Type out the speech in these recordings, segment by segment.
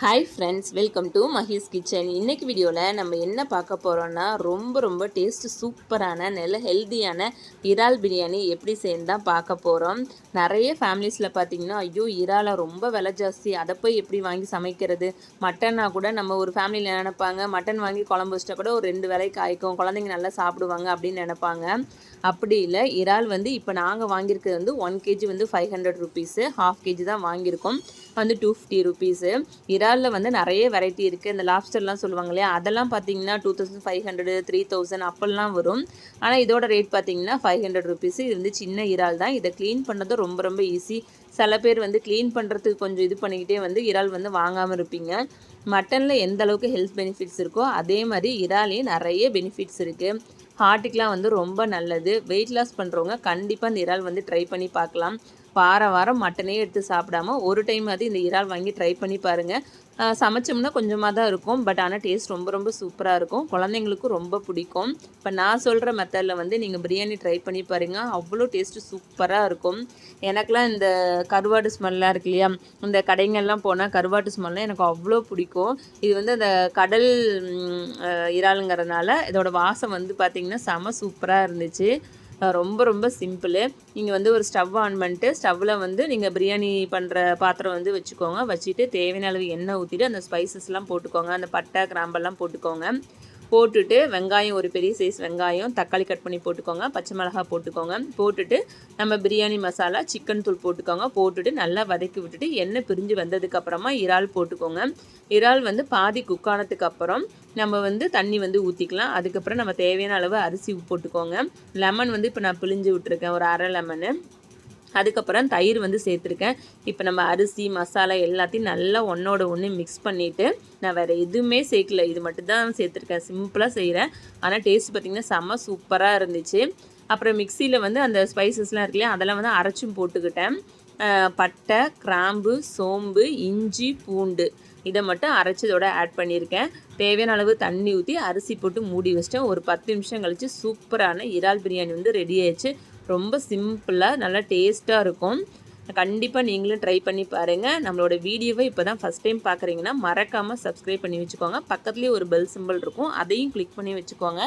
Hi friends welcome to Mahee's kitchen இன்னைக்கு வீடியோவில் நம்ம என்ன பார்க்க போகிறோன்னா ரொம்ப ரொம்ப டேஸ்ட்டு சூப்பரான நல்ல ஹெல்த்தியான இறால் பிரியாணி எப்படி செய்யணும் தான் பார்க்க போகிறோம் நிறைய ஃபேமிலிஸில் பார்த்தீங்கன்னா ஐயோ இறாலை ரொம்ப விலை ஜாஸ்தி. அதை போய் எப்படி வாங்கி சமைக்கிறது? மட்டன்னா கூட நம்ம ஒரு ஃபேமிலியில் நினைப்பாங்க மட்டன் வாங்கி குழம்பு வச்சிட்டா கூட ஒரு ரெண்டு வேலைக்கு காய்க்கும். குழந்தைங்க நல்லா சாப்பிடுவாங்க அப்படின்னு நினைப்பாங்க. அப்படி இல்லை இறால் வந்து இப்போ நாங்கள் வாங்கியிருக்கிறது வந்து ஒன் கேஜி வந்து five hundred rupees half KG தான் வாங்கியிருக்கோம். வந்து டூ ஃபிஃப்டி ருபீஸு இறாலில் வந்து நிறைய வெரைட்டி இருக்குது இந்த லாப்ஸ்டர்லாம் சொல்லுவாங்க இல்லையா? அதெல்லாம் பார்த்தீங்கன்னா two thousand five hundred three thousand அப்போல்லாம் வரும். ஆனால் இதோட ரேட் பார்த்தீங்கன்னா ஃபைவ் ஹண்ட்ரட் ருபீஸ் இது வந்து சின்ன இறால் தான். இதை க்ளீன் பண்ணதும் ரொம்ப ரொம்ப ஈஸி சில பேர் வந்து க்ளீன் பண்ணுறதுக்கு கொஞ்சம் இது பண்ணிக்கிட்டே வந்து இறால் வந்து வாங்காமல் இருப்பீங்க. மட்டனில் எந்த அளவுக்கு ஹெல்த் பெனிஃபிட்ஸ் இருக்கோ அதே மாதிரி இறாலையும் நிறைய பெனிஃபிட்ஸ் இருக்குது ஹார்ட்டுக்கெலாம் வந்து ரொம்ப நல்லது. வெயிட் லாஸ் பண்ணுறவங்க கண்டிப்பாக இந்த இறால் வந்து ட்ரை பண்ணி பார்க்கலாம். வார வாரம் மட்டனே எடுத்து சாப்பிடாம ஒரு டைம் அது இந்த இறால் வாங்கி ட்ரை பண்ணி பாருங்கள் சமைச்சோம்னா கொஞ்சமாக தான் இருக்கும். பட் ஆனால் டேஸ்ட் ரொம்ப ரொம்ப சூப்பராக இருக்கும். குழந்தைங்களுக்கும் ரொம்ப பிடிக்கும். இப்போ நான் சொல்கிற மெத்தடில் வந்து நீங்கள் பிரியாணி ட்ரை பண்ணி பாருங்கள் அவ்வளோ டேஸ்ட்டு சூப்பராக இருக்கும். எனக்கெலாம் இந்த கருவாடு ஸ்மெல்லாம் இருக்கு இல்லையா? இந்த கடைங்கள்லாம் போனால் கருவாட்டு ஸ்மெல்லாம் எனக்கு அவ்வளோ பிடிக்கும். இது வந்து அந்த கடல் இறாலுங்கிறதுனால இதோட வாசம் வந்து பார்த்திங்கன்னா செம சூப்பராக இருந்துச்சு. ரொம்ப ரொம்ப சிம்பிள். நீங்கள் வந்து ஒரு ஸ்டவ் ஆன் பண்ணிட்டு ஸ்டவ்வில் வந்து நீங்கள் பிரியாணி பண்ணுற பாத்திரம் வந்து வச்சுக்கோங்க. வச்சுட்டு தேவையான அளவு எண்ணெய் ஊற்றிட்டு அந்த ஸ்பைசஸ்லாம் போட்டுக்கோங்க. அந்த பட்டை கிராம்பெல்லாம் போட்டுக்கோங்க. போட்டுட்டு வெங்காயம் ஒரு பெரிய சைஸ் வெங்காயம் தக்காளி கட் பண்ணி போட்டுக்கோங்க. பச்சை மிளகா போட்டுக்கோங்க. போட்டுட்டு நம்ம பிரியாணி மசாலா சிக்கன் தூள் போட்டுக்கோங்க. போட்டுட்டு நல்லா வதக்கி விட்டுட்டு எண்ணெய் பிரிஞ்சு வந்ததுக்கப்புறமா இறால் போட்டுக்கோங்க. இறால் வந்து பாதி குக் அப்புறம் நம்ம வந்து தண்ணி வந்து ஊற்றிக்கலாம் அதுக்கப்புறம் நம்ம தேவையான அளவு அரிசி போட்டுக்கோங்க. லெமன் வந்து இப்போ நான் பிழிஞ்சு விட்டுருக்கேன். ஒரு அரை லெமனு அதுக்கப்புறம் தயிர் வந்து சேர்த்துருக்கேன். இப்போ நம்ம அரிசி மசாலா எல்லாத்தையும் நல்லா ஒன்றோட ஒன்று மிக்ஸ் பண்ணிவிட்டு நான் வேறு எதுவுமே சேர்க்கல. இது மட்டும் தான் சேர்த்துருக்கேன் சிம்பிளாக செய்கிறேன் ஆனால் டேஸ்ட் பார்த்திங்கன்னா செம்ம சூப்பராக இருந்துச்சு. அப்புறம் மிக்சியில் வந்து அந்த ஸ்பைசஸ்லாம் இருக்குல்லையா அதெல்லாம் வந்து அரைச்சும் போட்டுக்கிட்டேன். பட்டை கிராம்பு சோம்பு இஞ்சி பூண்டு. இதை மட்டும் அரைச்சதோட ஆட் பண்ணியிருக்கேன். தேவையான அளவு தண்ணி ஊற்றி அரிசி போட்டு மூடி வச்சிட்டேன். ஒரு பத்து நிமிஷம் கழித்து சூப்பரான இறால் பிரியாணி வந்து ரெடி ஆயிடுச்சு. ரொம்ப சிம்பிளாக நல்லா டேஸ்ட்டாக இருக்கும். கண்டிப்பாக நீங்களும் ட்ரை பண்ணி பாருங்கள் நம்மளோட வீடியோவை இப்போ தான் ஃபஸ்ட் டைம் பார்க்குறீங்கன்னா மறக்காமல் சப்ஸ்கிரைப் பண்ணி வச்சுக்கோங்க. பக்கத்துலேயே ஒரு பெல் சிம்பிள் இருக்கும். அதையும் கிளிக் பண்ணி வச்சுக்கோங்க.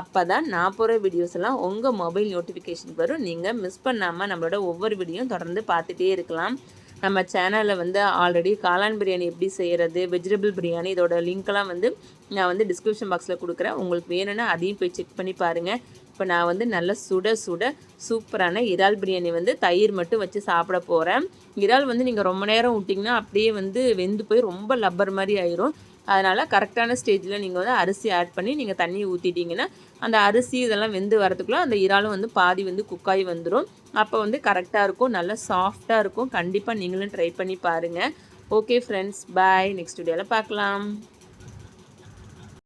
அப்போ தான் நான் போகிற வீடியோஸ் எல்லாம் உங்கள் மொபைல் நோட்டிஃபிகேஷன் வரும். நீங்கள் மிஸ் பண்ணாமல் நம்மளோட ஒவ்வொரு வீடியோவும் தொடர்ந்து பார்த்துட்டே இருக்கலாம். நம்ம சேனலில் வந்து ஆல்ரெடி காளான் பிரியாணி எப்படி செய்கிறது வெஜிடபிள் பிரியாணி இதோட லிங்க்கெல்லாம் வந்து நான் வந்து டிஸ்கிரிப்ஷன் பாக்ஸில் கொடுக்குறேன். உங்களுக்கு வேணும்னா அதையும் போய் செக் பண்ணி பாருங்கள் இப்போ நான் வந்து நல்லா சுட சுட சூப்பரான இறால் பிரியாணி வந்து தயிர் மட்டும் வச்சு சாப்பிட போகிறேன் இறால் வந்து நீங்கள் ரொம்ப நேரம் விட்டிங்கன்னா அப்படியே வந்து வெந்து போய் ரொம்ப லப்பர் மாதிரி ஆயிரும். அதனால் கரெக்டான ஸ்டேஜில் நீங்கள் வந்து அரிசி ஆட் பண்ணி நீங்கள் தண்ணி ஊற்றிட்டிங்கன்னா அந்த அரிசி இதெல்லாம் வெந்து வரத்துக்குள்ளே அந்த இறாலும் வந்து பாதி வந்து குக்காகி வந்துடும் அப்போ வந்து கரெக்டாக இருக்கும் நல்லா சாஃப்டாக இருக்கும். கண்டிப்பாக நீங்களும் ட்ரை பண்ணி பாருங்கள் ஓகே ஃப்ரெண்ட்ஸ் பாய் நெக்ஸ்ட் வீடியோவில் பார்க்கலாம்.